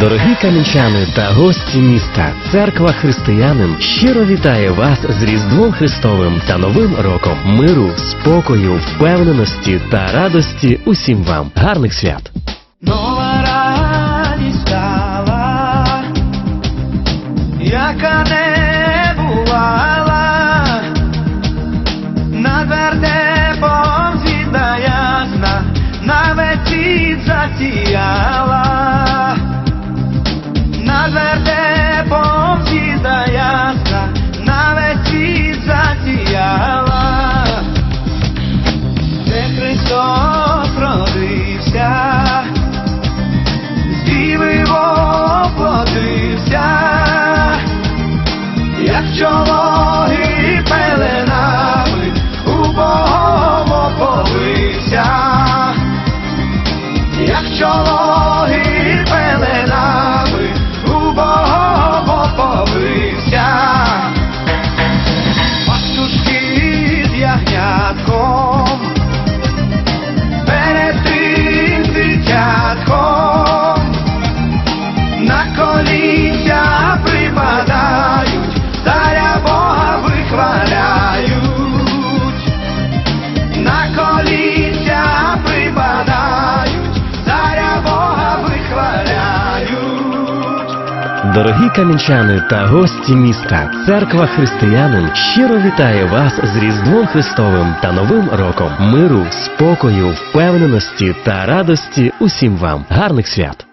Дорогі камінчани та гості міста, церква християнин щиро вітає вас з Різдвом Христовим та Новим роком миру, спокою, впевненості та радості усім вам. Гарних свят! Нова радість стала, яка не бувала, над вертепом звізда ясна, на весь світ засіяла, над звізда ясна, на весь світ де Христос родився діви воплотився, як чологи пеленами у Богом оповився, як чологи ягнятком перед тим дитятком. На колінця Дорогі камінчани та гості міста, церква християнин щиро вітає вас з Різдвом Христовим та Новим роком миру, спокою, впевненості та радості усім вам. Гарних свят!